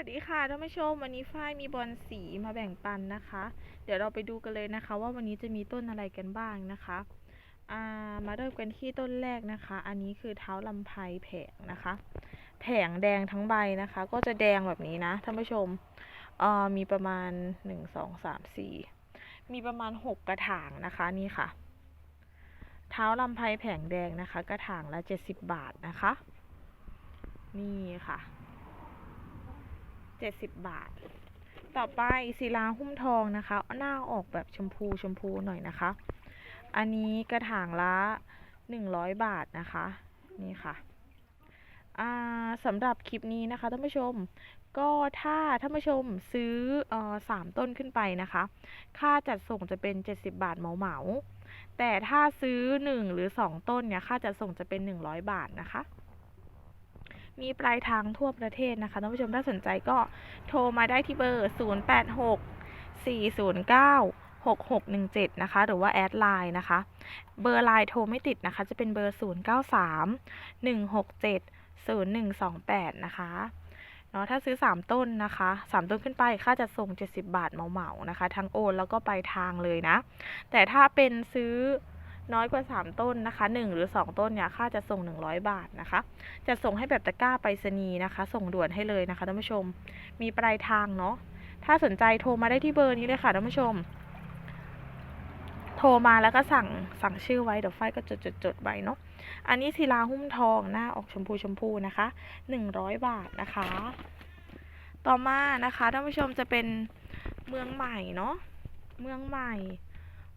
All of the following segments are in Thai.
วัสดีค่ะท่านผู้ชมวันนี้ฝ้ายมีบอลสีมาแบ่งปันนะคะ เดี๋ยวเราไปดูกันเลยนะคะ ว่าวันนี้จะมีต้นอะไรกันบ้างนะคะามาเริ่มกันที่ต้นแรกนะคะ อันนี้คือเท้าลำไพแผงนะคะ แผงแดงทั้งใบนะคะ ก็จะแดงแบบนี้นะท่านผู้ชมมีประมาณหนึ่งสองสามสี่มีประมาณหกกระถางนะคะนี่ค่ะ เท้าลำไพแผงแดงนะคะ กระถางละเจ็ดสิบบาทนะคะ นี่ค่ะ เจ็ดสิบบาท ต่อไปศิลาหุ้มทองนะคะ หน้าออกแบบชมพูชมพูหน่อยนะคะ อันนี้กระถางละหนึ่งร้อยบาทนะคะ นี่ค่ะสำหรับคลิปนี้นะคะท่านผู้ชมก็ถ้าท่านผู้ชมซื้ออ่อสามต้นขึ้นไปนะคะ ค่าจัดส่งจะเป็น 70 บาทเหมาเหมาแต่ถ้าซื้อ 1 หรือ 2 ต้นเนี่ยค่าจัดส่งจะเป็น 100 บาทนะคะ มีปลายทางทั่วประเทศนะคะท่านผู้ชมถ้าสนใจก็โทรมาได้ที่เบอร์ 086 409 6617 นะคะ หรือว่าแอดไลน์นะคะ เบอร์ไลน์โทรไม่ติดนะคะ จะเป็นเบอร์ 093 167 0128 นะคะเนาะถ้าซื้อ 3 ต้นนะคะ 3 ต้นขึ้นไปค่าจัดส่ง 70 บาทเหมาๆนะคะ ทั้งโอนแล้วก็ไปลายทางเลยนะ แต่ถ้าเป็นซื้อ น้อยกว่า 3 ต้นนะคะ 1 หรือ 2 ต้นเนี่ยค่าจะส่ง 100 บาทนะคะจะส่งให้แบบตะกร้าไปรษณีย์นะคะ ส่งด่วนให้เลยนะคะท่านผู้ชม มีปลายทางเนาะถ้าสนใจโทรมาได้ที่เบอร์นี้เลยค่ะท่านผู้ชม โทรมาแล้วก็สั่งสั่งชื่อไว้เดี๋ยวฝ้ายก็จดจดจดไว้เนาะอันนี้ศิลาหุ้มทองหน้าออกชมพูชมพูนะคะ 100 บาทนะคะ ต่อมานะคะท่านผู้ชมจะเป็นเมืองใหม่เนาะเมืองใหม่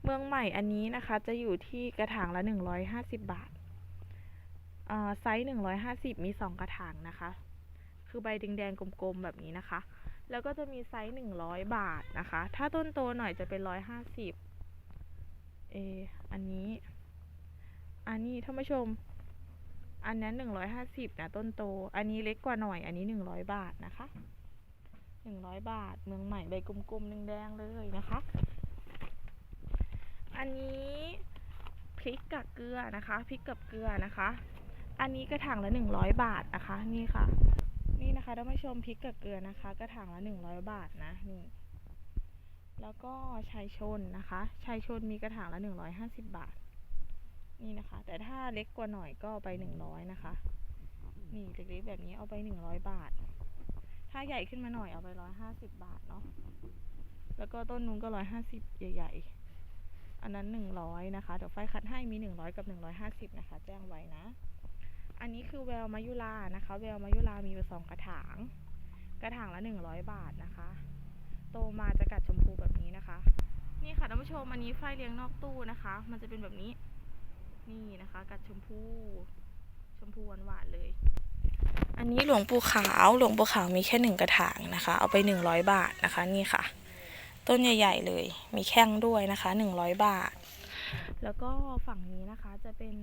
เมืองใหม่อันนี้นะคะจะอยู่ที่กระถางละ 150 บาทอ่อไซส์ 150 มี 2 กระถางนะคะ คือใบแดงๆกลมๆแบบนี้นะคะ แล้วก็จะมีไซส์ 100 บาทนะคะ ถ้าต้นโตหน่อยจะเป็น 150เอออันนี้ อันนี้ท่านผู้ชม อันนั้น 150 นะ ต้นโต อันนี้เล็กกว่าหน่อย อันนี้ 100 บาทนะคะ 100 บาท เมืองใหม่ใบกลมๆแดงๆเลยนะคะ อันนี้พริกกับเกลือนะคะพริกกับเกลือนะคะ อันนี้กระถางละหนึ่งร้อยบาทนะคะนี่ค่ะ นี่นะคะท่านผู้ชมพริกกับเกลือนะคะ กระถางละหนึ่งร้อยบาทนะนี่แล้วก็ชายชนนะคะชายชนมีกระถางละหนึ่งร้อยห้าสิบบาท นี่นะคะ แต่ถ้าเล็กกว่าหน่อยก็ไปหนึ่งร้อยนะคะ นี่เล็กๆแบบนี้เอาไปหนึ่งร้อยบาท ถ้าใหญ่ขึ้นมาหน่อยเอาไปร้อยห้าสิบบาทเนาะแล้วก็ต้นนู้นก็ร้อยห้าสิบใหญ่ๆ อันนั้นหนึ่งร้อยนะคะ เดี๋ยวไฟคัดให้มีหนึ่งร้อยกับหนึ่งร้อยห้าสิบนะคะ แจ้งไว้นะ อันนี้คือแววมายุลานะคะ แววมายุลามีอยู่สองกระถาง กระถางละหนึ่งร้อยบาทนะคะ โตมาจะกัดชมพูแบบนี้นะคะ นี่ค่ะท่านผู้ชม อันนี้ไฟเลี้ยงนอกตู้นะคะ มันจะเป็นแบบนี้ นี่นะคะ กัดชมพู ชมพูหวานๆเลย อันนี้หลวงปู่ขาว หลวงปู่ขาวมีแค่หนึ่งกระถางนะคะ เอาไปหนึ่งร้อยบาทนะคะ นี่ค่ะ ต้นใหญ่ ๆ เลย มีแข้งด้วยนะคะหนึ่งร้อยบาท แล้วก็ฝั่งนี้นะคะจะเป็น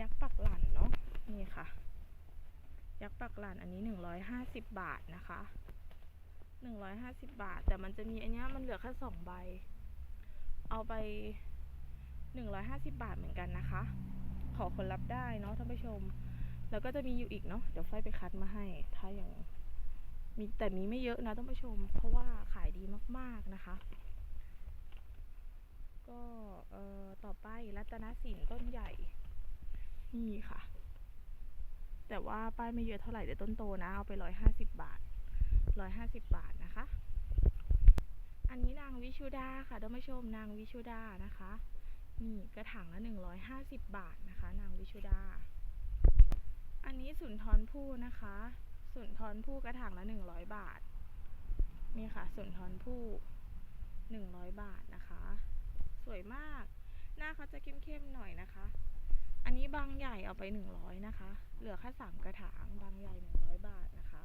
ยักษ์ปักหลันเนาะนี่ค่ะ ยักษ์ปักหลันอันนี้หนึ่งร้อยห้าสิบบาทนะคะหนึ่งร้อยห้าสิบบาท แต่มันจะมีอันเนี้ยมันเหลือแค่สองใบ เอาไปหนึ่งร้อยห้าสิบบาทเหมือนกันนะคะ ขอคนรับได้เนาะท่านผู้ชม แล้วก็จะมีอยู่อีกเนาะเดี๋ยวไฟไปคัดมาให้ถ้าอย่าง มีแต่มีไม่เยอะนะท่านผู้ชม เพราะว่าขายดีมากๆนะคะ ก็เอ่อต่อไปรัตนสินต้นใหญ่ นี่ค่ะ แต่ว่าป้ายไม่เยอะเท่าไหร่เดี๋ยวต้นโตนะเอาไปร้อยห้าสิบบาทร้อยห้าสิบบาทนะคะ อันนี้นางวิชุดาค่ะท่านผู้ชมนางวิชุดานะคะนี่กระถางละหนึ่งร้อยห้าสิบบาทนะคะ นางวิชุดา อันนี้สุนทรภู่นะคะ สุนทรภู่กระถางละหนึ่งร้อยบาท นี่ค่ะ สุนทรภู่หนึ่งร้อยบาทนะคะ สวยมาก หน้าเขาจะเข้มๆหน่อยนะคะ อันนี้บางใหญ่เอาไปหนึ่งร้อยนะคะ เหลือแค่สามกระถาง บางใหญ่หนึ่งร้อยบาทนะคะ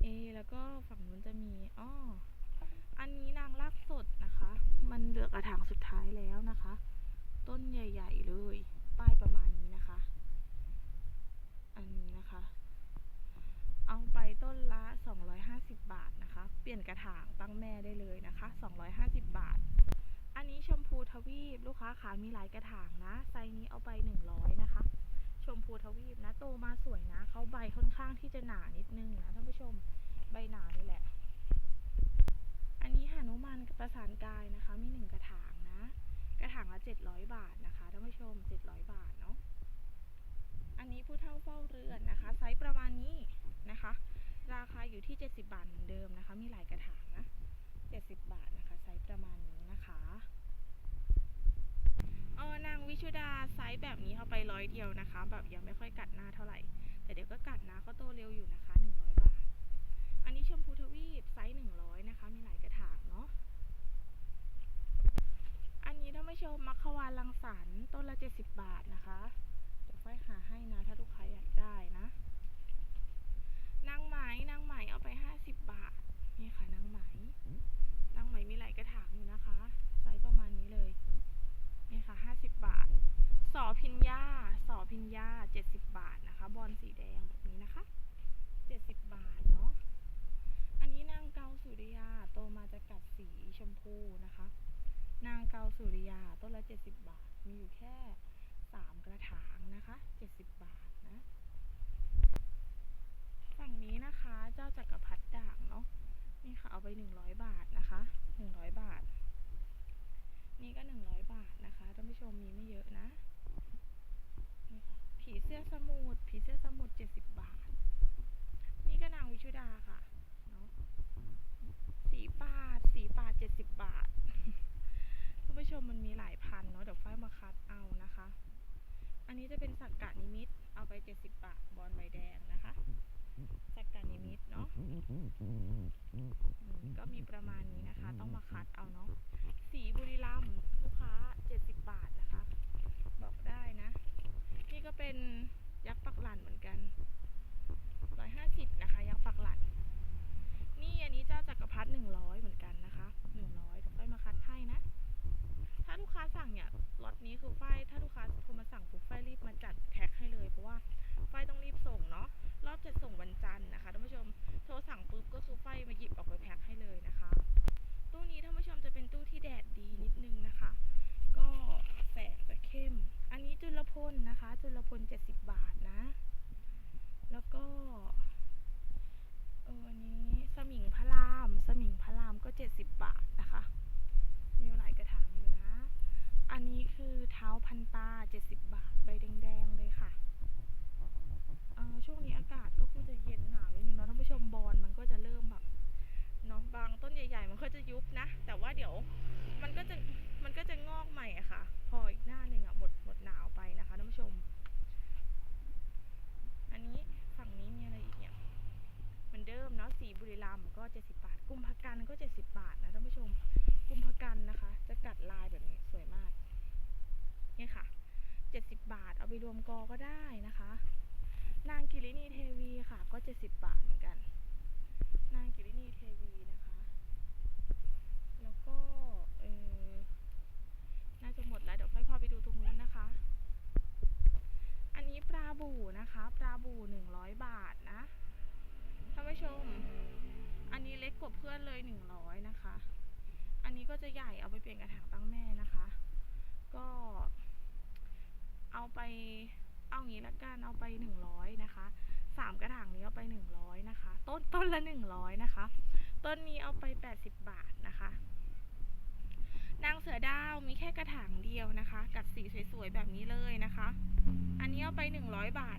เอ แล้วก็ฝั่งนู้นจะมีอ้ออันนี้นางรากสดนะคะ มันเหลือกระถางสุดท้ายแล้วนะคะ ต้นใหญ่ ๆ เลย ป้ายประมาณนี้นะคะ อันนี้นะคะ เอาไปต้นละ 250 บาทนะคะ เปลี่ยนกระถางตั้งแม่ได้เลยนะคะ 250 บาท อันนี้ชมพูทวีปลูกค้าขามีหลายกระถางนะ ไซนี้เอาไป 100 นะคะ ชมพูทวีปนะ โตมาสวยนะเขาใบค่อนข้างที่จะหนานิดนึงนะท่านผู้ชม ใบหนาเลยแหละ อันนี้หานุมานประสานกายนะคะ มีหนึ่งกระถางนะ กระถางละเจ็ดร้อยบาทนะคะท่านผู้ชมเจ็ดร้อยบาทเนาะ อันนี้ผู้เฒ่าเฝ้าเรือนนะคะ ไซส์ประมาณนี้นะคะ ราคาอยู่ที่ 70 บาทเหมือนเดิมนะคะ มีหลายกระถางนะ 70 บาทนะคะ ไซส์ประมาณนี้นะคะเออนางวิชุดาไซส์แบบนี้เอาไปร้อยเดียวนะคะ แบบยังไม่ค่อยกัดหน้าเท่าไหร่ แต่เดี๋ยวก็กัดนะเขาโตเร็วอยู่นะคะ 100 บาท อันนี้ชมพูทวีปไซส์ 100 นะคะ มีหลายกระถางเนาะ อันนี้ถ้าไม่ชมมัคควานลังสรรต้นละ 70 บาทนะคะ เดี๋ยวค่อยหาให้นะ ถ้าลูกค้าอยากได้นะ นางไหมนางไหมเอาไป50บบาท นี่ค่ะนางไหมนางไหมมีหลายกระถางอยู่นะคะ ไซส์ประมาณนี้เลย นี่ค่ะ50บบาท สอพิญญาสอพิญญา70บบาทนะคะ บอลสีแดงแบบนี้นะคะ70บบาทเนาะ อันนี้นางเกาสุริยาโตมาจะกัดสีชมพูนะคะ นางเกาสุริยาต้นละ70บบาท มีอยู่แค่3กระถางนะคะ70บาทนะ ฝั่งนี้นะคะ เจ้าจักรพรรดิด่างเนาะ นี่ค่ะเอา ไป 100 บาทนะคะ 100 บาท นี่ก็ 100 บาทนะคะท่านผู้ชมมีไม่เยอะนะนี่ค่ะผีเสื้อสมุทผีเสื้อสมุทร70 บาท นี่ก็นางวิชุดาค่ะเนาะสีปาดสีปาด70 บาทท่านผู้ชมมันมีหลายพันเนาะเดี๋ยวฝ้ายมาคัดเอานะคะ อันนี้จะเป็นสักกะนิมิตเอาไป 70 บาทบอลใบแดงนะคะ สักกะนิมิตเนาะอืมก็มีประมาณนี้นะคะ ต้องมาคัดเอาเนาะสีบุรีรัมย์ลูกค้า 70 บาทนะคะ บอกได้นะ นี่ก็เป็นยักษ์ปักหลันเหมือนกัน 150 จุลพล 70 บาทนะ แล้วก็เอออันนี้สมิงพระราม สมิงพระรามก็ 70 บาทนะคะ มีหลายกระถางอยู่นะ อันนี้คือเท้าพันตา 70 บาท ใบแดงๆเลยค่ะเอ่อช่วงนี้อากาศก็คือจะเย็นหนาวนิดนึงเนาะท่านผู้ชมบอลมันก็จะเริ่มแบบเนาะบางต้นใหญ่ ๆ มันก็จะยุบนะ แต่ว่าเดี๋ยวมันก็จะมันก็จะงอกใหม่อะค่ะ พออีกหน้าหนึ่งอะหมดหมดหนาวไปนะคะท่านผู้ชม อันนี้ฝั่งนี้มีอะไรอีกเนี่ยเหมือนเดิมเนาะสีบุรีรัมย์ก็70บาท กุมภกันก็70บาทนะท่านผู้ชม กุมภกันนะคะ จะกัดลายแบบนี้สวยมากเนี่ยค่ะ70บาท เอาไปรวมกอก็ได้นะคะ นางกิรินีเทวีค่ะ ก็70บาทเหมือนกัน นางกิรินีเทวีนะคะ แล้วก็เออน่าจะหมดแล้วเดี๋ยวค่อยพาไปดูตรงนู้นนะคะ ปลาบูนะคะปลาบู่100บาทนะท่านผู้ชม อันนี้เล็กกว่าเพื่อนเลย100นะคะ อันนี้ก็จะใหญ่เอาไปเปลี่ยนกระถางตั้งแม่นะคะ ก็เอาไปเอางี้ละกันเอาไปหนึ่งร้อยนะคะสามกระถางนี้เอาไปหนึ่งร้อยนะคะ ต้นต้นละหนึ่งร้อยนะคะ ต้นนี้เอาไปแปดสิบบาทนะคะ นางเสือดาวมีแค่กระถางเดียวนะคะ กัดสีสวยๆแบบนี้เลยนะคะ อันนี้เอาไปหนึ่งร้อยบาท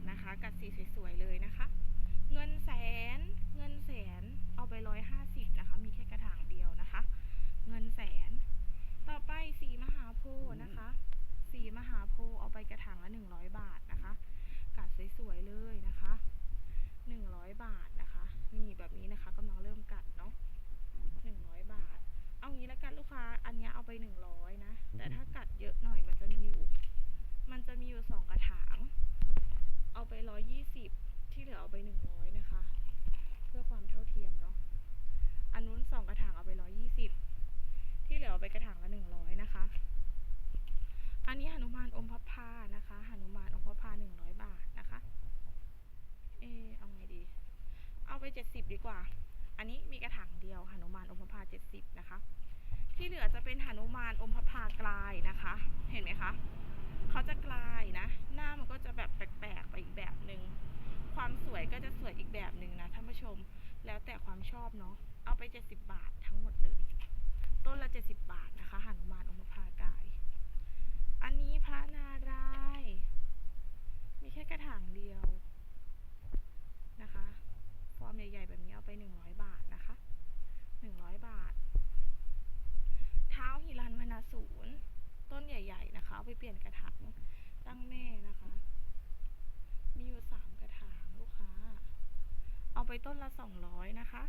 จ็ดสิบดีกว่า อันนี้มีกระถางเดียวหนุมานอมพภาเจ็ดสิบนะคะ ที่เหลือจะเป็นหนุมานอมพภากลายนะคะ เห็นไหมคะเขาจะกลายนะ หน้ามันก็จะแบบแปลกๆไปอีกแบบหนึ่งความสวยก็จะสวยอีกแบบหนึ่งนะท่านผู้ชม แล้วแต่ความชอบเนาะเอาไปเจ็ดสิบบาททั้งหมดเลย ต้นละเจ็ดสิบาทนะคะหนุมานอมพภากลาย เอาไปต้นละสองร้อยนะคะ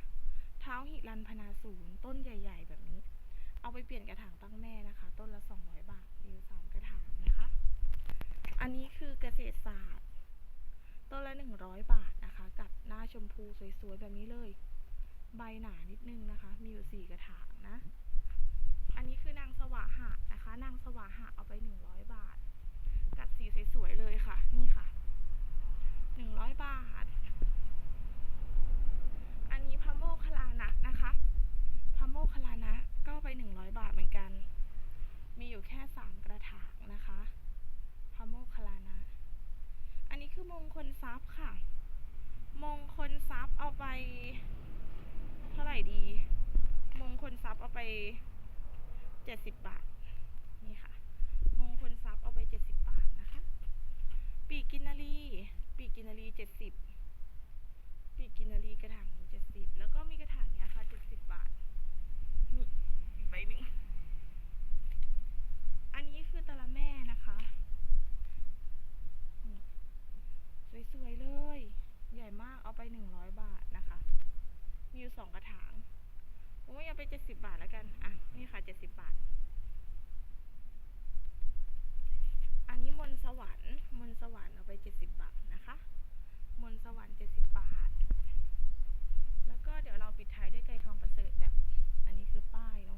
เท้าหิรันพนาศูนย์ต้นใหญ่ ๆ แบบนี้ เอาไปเปลี่ยนกระถางตั้งแม่นะคะ ต้นละสองร้อยบาทมีอยู่สามกระถางนะคะ อันนี้คือเกษตรศาสตร์ ต้นละหนึ่งร้อยบาทนะคะ กับหน้าชมพูสวยๆแบบนี้เลย ใบหนานิดนึงนะคะ มีอยู่สี่กระถางนะ อันนี้คือนางสวาหะนะคะ นางสวาหะเอาไปหนึ่งร้อยบาท กัดสีสวยๆเลยค่ะ นี่ค่ะ หนึ่งร้อยบาท อันนี้พระโมคคัลลานะนะคะพระโมคคัลลานะก็ไปหนึ่งร้อยบาทเหมือนกัน มีอยู่แค่สามกระถางนะคะพระโมคคัลลานะ อันนี้คือมงคลทรัพย์ค่ะ มงคลทรัพย์เอาไป เท่าไหร่ดี มงคลทรัพย์ เจ็ดสิบบาท นี่ค่ะ มงคลทรัพย์เอาไปเจ็ดสิบบาทนะคะ ปีกินนารีปีกินนารีเจ็ดสิบปีกินนารีกระถางนึ่งเจ็ดสิบแล้วก็มีกระถางเนี้ยค่ะเจ็ดสิบบาท นี่อีกใบหนึ่ง อันนี้คือตะละแม่นะคะสวยๆเลย ใหญ่มากเอาไปหนึ่งร้อยบาทนะคะ มีอยู่สองกระถาง โอ้ยเอาไปเจ็ดสิบบาทแล้วกัน อะ นี่ค่ะเจ็ดสิบบาท อันนี้มนสวรรค์ มนสวรรค์เอาไปเจ็ดสิบบาทนะคะ มนสวรรค์เจ็ดสิบบาท แล้วก็เดี๋ยวเราปิดท้ายด้วยไก่ทองประเสริฐแบบ อันนี้คือป้ายเนาะ